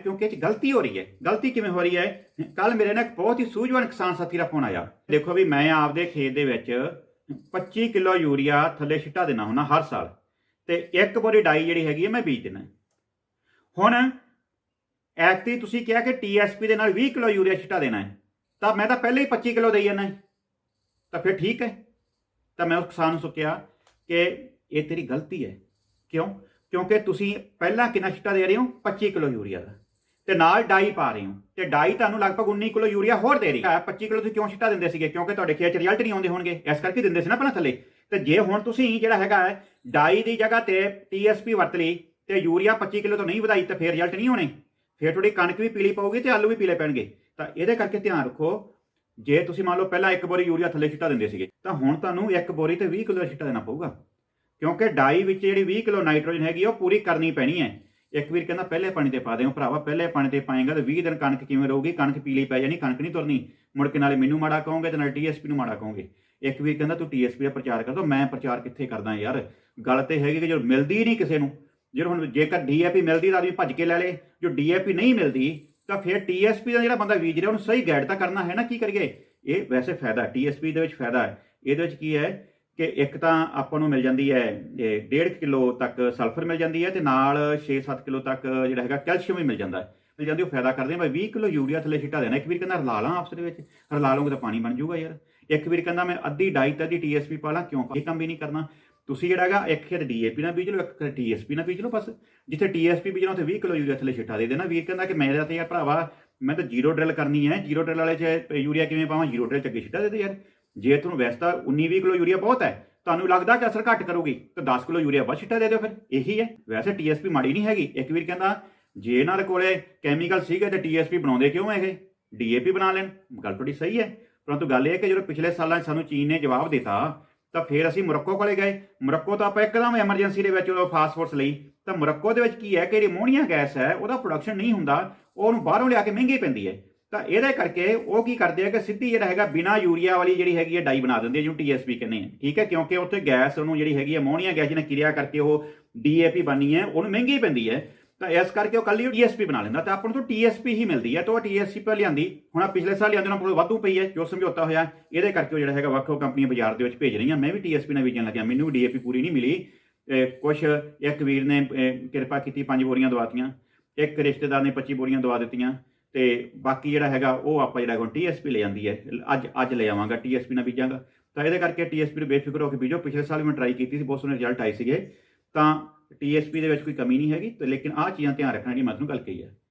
ਕਿਉਂਕਿ ਇਹ ਚ ਗਲਤੀ ਹੋ ਰਹੀ ਹੈ? ਗਲਤੀ ਕਿਵੇਂ ਹੋ ਰਹੀ ਹੈ? ਕੱਲ ਮੇਰੇ ਨਾਲ ਇੱਕ ਬਹੁਤ ਹੀ ਸੂਝਵਾਨ ਕਿਸਾਨ ਸਾਥੀ ਦਾ ਫੋਨ ਆਇਆ। ਦੇਖੋ ਵੀ ਮੈਂ ਆਪਦੇ ਖੇਤ ਦੇ ਵਿੱਚ 25 ਕਿਲੋ ਯੂਰੀਆ ਥੱਲੇ ਛਿੱਟਾ ਦੇਣਾ ਹੁੰਦਾ ਹਰ ਸਾਲ ਤੇ ਇੱਕ ਬੋਰੀ ਡਾਈ ਜਿਹੜੀ ਹੈਗੀ ਹੈ ਮੈਂ ਬੀਜ ਦੇਣਾ ਹੁਣ ਐਕਤੀ ਤੁਸੀਂ ਕਿਹਾ ਕਿ ਟੀਐਸਪੀ ਦੇ ਨਾਲ 20 ਕਿਲੋ ਯੂਰੀਆ ਛਿੱਟਾ ਦੇਣਾ ਹੈ, ਤਾਂ ਮੈਂ ਤਾਂ ਪਹਿਲੇ ਹੀ 25 ਕਿਲੋ ਦੇਈ ਜਾਣਾ ਤਾਂ ਫਿਰ ਠੀਕ ਹੈ। ਤਾਂ ਮੈਂ ਉਸ ਕਿਸਾਨ ਨੂੰ ਸੁੱਕਿਆ ਕਿ ਇਹ ਤੇਰੀ ਗਲਤੀ ਹੈ। ਕਿਉਂ? ਕਿਉਂਕਿ ਤੁਸੀਂ ਪਹਿਲਾਂ ਕਿੰਨਾ ਛਿੱਟਾ ਦੇ ਰਹੇ ਹੋ? 25 ਕਿਲੋ ਯੂਰੀਆ ਦਾ। ਤੇ ਨਾਲ ਡਾਈ ਪਾ ਰਹੇ ਹੋ। ਤੇ ਡਾਈ ਤੁਹਾਨੂੰ ਲਗਭਗ 19 ਕਿਲੋ ਯੂਰੀਆ ਹੋਰ ਦੇ ਰਹੀ ਹੈ। 25 ਕਿਲੋ ਤੁਸੀਂ ਕਿਉਂ ਛਿੱਟਾ ਦਿੰਦੇ ਸੀਗੇ? ਕਿਉਂਕਿ ਤੁਹਾਡੇ ਖੇਤ 'ਚ ਰਿਜ਼ਲਟ ਨਹੀਂ ਆਉਂਦੇ ਹੋਣਗੇ। ਇਸ ਕਰਕੇ ਦਿੰਦੇ ਸੀ ਨਾ ਪਹਿਲਾਂ ਥੱਲੇ। ਤੇ ਜੇ ਹੁਣ ਤੁਸੀਂ ਜਿਹੜਾ ਹੈਗਾ ਡਾਈ ਦੀ ਜਗ੍ਹਾ ਤੇ ਟੀਐਸਪੀ ਵਰਤ ਲਈ ਤੇ ਯੂਰੀਆ 25 ਕਿਲੋ ਤੋਂ ਨਹੀਂ ਵਧਾਈ, ਤਾਂ ਫਿਰ ਰਿਜ਼ਲਟ ਨਹੀਂ ਹੋਣੇ ਫਿਰ ਤੁਹਾਡੀ ਕਣਕ ਵੀ ਪੀਲੀ ਪਾਉਗੀ ਤੇ ਆਲੂ ਵੀ ਪੀਲੇ ਪੈਣਗੇ। ਤਾਂ ਇਹਦੇ ਕਰਕੇ ਧਿਆਨ ਰੱਖੋ, ਜੇ ਤੁਸੀਂ ਮੰਨ ਲਓ ਪਹਿਲਾਂ ਇੱਕ ਬੋਰੀ ਯੂਰੀਆ ਥੱਲੇ ਛਿੱਟਾ ਦਿੰਦੇ ਸੀਗੇ, ਤਾਂ ਹੁਣ ਤੁਹਾਨੂੰ ਇੱਕ ਬੋਰੀ ਤੇ 20 ਕਿਲੋ ਛਿੱਟਾ ਦੇਣਾ ਪਊਗਾ। ਕਿਉਂਕਿ ਡਾਈ ਵਿੱਚ ਜਿਹੜੀ 20 ਕਿਲੋ ਨਾਈਟ੍ਰੋਜਨ ਹੈਗੀ, ਉਹ ਪੂਰੀ ਕਰਨੀ ਪੈਣੀ ਹੈ। ਇੱਕ ਵੀਰ ਕਹਿੰਦਾ, ਪਹਿਲੇ ਪਾਣੀ ਤੇ ਪਾ ਦਿਓ ਭਰਾਵਾ, ਪਹਿਲੇ ਪਾਣੀ ਤੇ ਪਾਏਗਾ ਤਾਂ 20 ਦਿਨ ਕਣਕ ਕਿਵੇਂ ਰਹੂਗੀ? ਕਣਕ ਪੀਲੀ ਪੈ ਜਾਣੀ, ਕਣਕ ਨਹੀਂ ਤੁਰਨੀ। ਮੁੜ ਕੇ ਨਾਲੇ ਮੈਨੂੰ ਮਾੜਾ ਕਹੋਗੇ ਤੇ ਨਾਲੇ ਟੀਐਸਪੀ ਨੂੰ ਮਾੜਾ ਕਹੋਗੇ। ਇੱਕ ਵੀਰ ਕਹਿੰਦਾ, ਤੂੰ ਟੀਐਸਪੀ ਦਾ ਪ੍ਰਚਾਰ ਕਰ ਦੋ, ਮੈਂ ਪ੍ਰਚਾਰ ਕਿੱਥੇ ਕਰਦਾ ਯਾਰ? ਗੱਲ ਤੇ ਹੈਗੀ ਕਿ ਜੋ ਮਿਲਦੀ ਨਹੀਂ ਕਿਸੇ ਨੂੰ ਜੇ ਹੁਣ ਜੇਕਰ ਡੀਏਪੀ ਮਿਲਦੀ ਤਾਂ ਆਦਮੀ ਭੱਜ ਕੇ ਲੈ ਲੇ। ਜੋ ਡੀਏਪੀ ਨਹੀਂ ਮਿਲਦੀ, ਤਾਂ ਫਿਰ ਟੀਐਸਪੀ ਦਾ ਜਿਹੜਾ ਬੰਦਾ ਬੀਜ ਰਿਹਾ, ਉਹਨੂੰ ਸਹੀ ਗਾਈਡ ਤਾਂ ਕਰਨਾ ਹੈ ਨਾ, ਕੀ ਕਰੀਏ? ਇਹ ਵੈਸੇ ਫਾਇਦਾ ਟੀਐਸਪੀ ਦੇ ਵਿੱਚ ਫਾਇਦਾ ਹੈ। ਇਹਦੇ ਵਿੱਚ ਕੀ ਹੈ ਕਿ ਇੱਕ ਤਾਂ ਆਪਾਂ ਨੂੰ ਮਿਲ ਜਾਂਦੀ ਹੈ 1.5 ਕਿਲੋ ਤੱਕ ਸਲਫਰ ਮਿਲ ਜਾਂਦੀ ਹੈ ਤੇ ਨਾਲ 6-7 ਕਿਲੋ ਤੱਕ ਜਿਹੜਾ ਹੈਗਾ ਕੈਲਸ਼ੀਅਮ ਵੀ ਮਿਲ ਜਾਂਦਾ ਹੈ। ਮਿਲ ਜਾਂਦੀ ਉਹ ਫਾਇਦਾ ਕਰਦੇ ਆ ਬਈ 20 ਕਿਲੋ ਯੂਰੀਆ ਥੱਲੇ ਛਿੱਟਾ ਦੇਣਾ, ਇੱਕ ਵੀਰ ਕਹਿੰਦਾ ਰਲਾ ਲਾਂ ਆਪਸ ਦੇ ਵਿੱਚ। ਰਲਾ ਲਓਗੇ ਤਾਂ ਪਾਣੀ ਬਣ ਜਾਊਗਾ ਯਾਰ। ਇੱਕ ਵੀਰ ਕਹਿੰਦਾ ਮੈਂ ਅੱਧੀ ਡਾਈ ਤੇ ਅੱਧੀ ਟੀਐਸਪੀ ਪਾ ਲਾਂ, ਕਿਉਂ? ਇਹ ਕੰਮ ਵੀ ਨਹੀਂ ਕਰਨਾ। ਤੁਸੀਂ ਜਿਹੜਾ ਹੈਗਾ, ਇੱਕ ਖੇਤ ਡੀਏਪੀ ਨਾਲ ਬੀਜ ਲਓ, ਇੱਕ ਖੇਤ ਟੀਐਸਪੀ ਨਾਲ ਬੀਜ ਲਓ ਬਸ। ਜਿੱਥੇ ਟੀਐਸਪੀ ਬੀਜਣਾ, ਉੱਥੇ 20 ਕਿਲੋ ਯੂਰੀਆ ਥੱਲੇ ਛਿੱਟਾ ਦੇ ਦੇਣਾ। ਵੀਰ ਕਹਿੰਦਾ ਕਿ ਮੇਰਾ ਤੇ ਯਾਰ ਭਰਾਵਾ, ਮੈਂ ਤਾਂ ਜ਼ੀਰੋ ਡਰਿਲ ਕਰਨੀ ਹੈ। ਜ਼ੀਰੋ ਡਰਿਲ ਵਾਲੇ 'ਚ ਯੂਰੀਆ ਕਿਵੇਂ ਪਾਵਾਂ? ਜ਼ੀਰੋ ਡਰਿਲ 'ਚ ਅੱਗੇ ਛਿੱਟਾ ਦੇ ਦੇ ਯਾਰ। ਜੇ ਤੁਹਾਨੂੰ ਵੈਸੇ ਤਾਂ 19 20 ਕਿਲੋ ਯੂਰੀਆ ਬਹੁਤ ਹੈ, ਤੁਹਾਨੂੰ ਲੱਗਦਾ ਕਿ ਅਸਰ ਘੱਟ ਕਰੂਗੀ, ਤਾਂ 10 ਕਿਲੋ ਯੂਰੀਆ ਬਸ ਛਿੱਟਾ ਦੇ ਦਿਓ ਫਿਰ, ਇਹੀ ਹੈ। ਵੈਸੇ ਟੀਐਸਪੀ ਮਾੜੀ ਨਹੀਂ ਹੈਗੀ। ਇੱਕ ਵੀਰ ਕਹਿੰਦਾ, ਜੇ ਇਹਨਾਂ ਦੇ ਕੋਲੇ ਕੈਮੀਕਲ ਸੀਗੇ ਤੇ ਟੀਐਸਪੀ ਬਣਾਉਂਦੇ ਕਿਉਂ ਇਹ ਡੀਏਪੀ ਬਣਾ ਲੈਣ। ਗੱਲ ਤੁਹਾਡੀ ਸਹੀ ਹੈ। ਪਰੰਤੂ ਗੱਲ ਇਹ ਹੈ ਕਿ ਜਦੋਂ ਪਿਛਲੇ ਸਾਲਾਂ 'ਚ ਸਾਨੂੰ ਚੀਨ ਨੇ ਜਵਾਬ ਦਿੱਤਾ, ਤਾਂ ਫਿਰ ਅਸੀਂ ਮੁਰੱਕੋ ਕੋਲੇ ਗਏ। ਮੁਰੱਕੋ ਤਾਂ ਆਪਾਂ ਇੱਕਦਮ ਐਮਰਜੈਂਸੀ ਦੇ ਵਿੱਚ ਉਹ ਫਾਸਫੋਰਸ ਲਈ। ਤਾਂ ਮੁਰੱਕੋ ਦੇ ਵਿੱਚ ਕੀ ਹੈ? ਕਿ ਜਿਹੜੀ ਮੋਹਣੀਆ ਗੈਸ ਹੈ, ਉਹਦਾ ਪ੍ਰੋਡਕਸ਼ਨ ਨਹੀਂ ਹੁੰਦਾ। ਉਹ ਉਹਨੂੰ ਬਾਹਰੋਂ ਲਿਆ ਕੇ ਮਹਿੰਗੀ ਪੈਂਦੀ ਹੈ। ਤਾਂ ਇਹਦੇ ਕਰਕੇ ਉਹ ਕੀ ਕਰਦੇ ਆ ਕਿ ਸਿੱਧੀ ਜਿਹੜਾ ਹੈਗਾ ਬਿਨਾ ਯੂਰੀਆ ਵਾਲੀ ਜਿਹੜੀ ਹੈਗੀ ਹੈ ਡਾਈ ਬਣਾ ਦਿੰਦੇ ਆ ਜਿਹਨੂੰ ਟੀਐਸਪੀ ਕਹਿੰਦੇ ਆ। ਠੀਕ ਹੈ, ਕਿਉਂਕਿ ਉੱਥੇ ਗੈਸ ਉਹਨੂੰ ਜਿਹੜੀ ਹੈਗੀ ਹੈ ਅਮੋਨੀਆ ਗੈਸ ਜਿਹਨੇ ਕਿਰਿਆ ਕਰਕੇ ਉਹ ਡੀਏਪੀ ਬਣਨੀ ਹੈ, ਉਹਨੂੰ ਮਹਿੰਗੀ ਪੈਂਦੀ ਹੈ। ਤਾਂ ਇਸ ਕਰਕੇ ਉਹ ਕੱਲੀ ਟੀਐਸਪੀ ਬਣਾ ਲੈਂਦਾ। ਤਾਂ ਆਪਾਂ ਨੂੰ ਤਾਂ ਟੀਐਸਪੀ ਹੀ ਮਿਲਦੀ ਹੈ, ਤਾਂ ਉਹ ਟੀਐਸਪੀ ਪਾ ਲਿਆਂਦੀ। ਹੁਣ ਆ ਪਿਛਲੇ ਸਾਲ ਲਿਆਂਦੇ ਉਹਨਾਂ ਕੋਲ ਵਾਧੂ ਪਈ ਹੈ, ਜੋ ਸਮਝੌਤਾ ਹੋਇਆ। ਇਹਦੇ ਕਰਕੇ ਉਹ ਜਿਹੜਾ ਹੈਗਾ ਵੱਖ ਵੱਖ ਕੰਪਨੀਆਂ ਬਾਜ਼ਾਰ ਦੇ ਵਿੱਚ ਭੇਜ ਰਹੀਆਂ। ਮੈਂ ਵੀ ਟੀਐਸਪੀ ਨਾਲ ਬੀਜਣ ਲੱਗਿਆ। ਮੈਨੂੰ ਵੀ ਡੀਏਪੀ ਪੂਰੀ ਨਹੀਂ ਮਿਲੀ। ਤੇ ਕੁਝ ਇੱਕ ਵੀਰ ਨੇ ਕਿਰਪਾ ਕੀਤੀ, ਪੰਜ ਬੋਰੀਆਂ ਦਵਾਤੀਆਂ ਇੱਕ ਰਿਸ਼ਤੇਦਾਰ ਨੇ 25 ਬੋਰੀਆਂ ਦਵਾ ਦਿੱਤੀਆਂ। ਤੇ ਬਾਕੀ ਜਿਹੜਾ ਹੈਗਾ ਉਹ ਆਪਾਂ ਜਿਹੜਾ ਹੁਣ ਟੀਐਸਪੀ ਲੈ ਜਾਂਦੀ ਹੈ। ਅੱਜ ਅੱਜ ਲੈ ਆਵਾਂਗਾ ਟੀਐਸਪੀ ਨਾਲ ਬੀਜਾਂਗਾ। ਤਾਂ ਇਹਦੇ ਕਰਕੇ ਟੀਐਸਪੀ ਨੂੰ ਬੇਫਿਕਰ ਹੋ ਕੇ ਬੀਜੋ। ਪਿਛਲੇ ਸਾਲ ਵੀ ਮੈਂ ਟਰਾਈ ਕੀਤੀ ਸੀ, ਬਹੁਤ ਸੋਹਣੇ ਰਿਜ਼ਲਟ ਆਏ ਸੀਗੇ। ਤਾਂ ਟੀਐਸਪੀ ਦੇ ਵਿੱਚ ਕੋਈ ਕਮੀ ਨਹੀਂ ਹੈਗੀ, ਤੇ ਲੇਕਿਨ ਆਹ ਚੀਜ਼ਾਂ ਧਿਆਨ ਰੱਖਣਾ ਜਿਹੜੀ ਮੈਂ ਤੁਹਾਨੂੰ ਗੱਲ ਕਹੀ ਹੈ।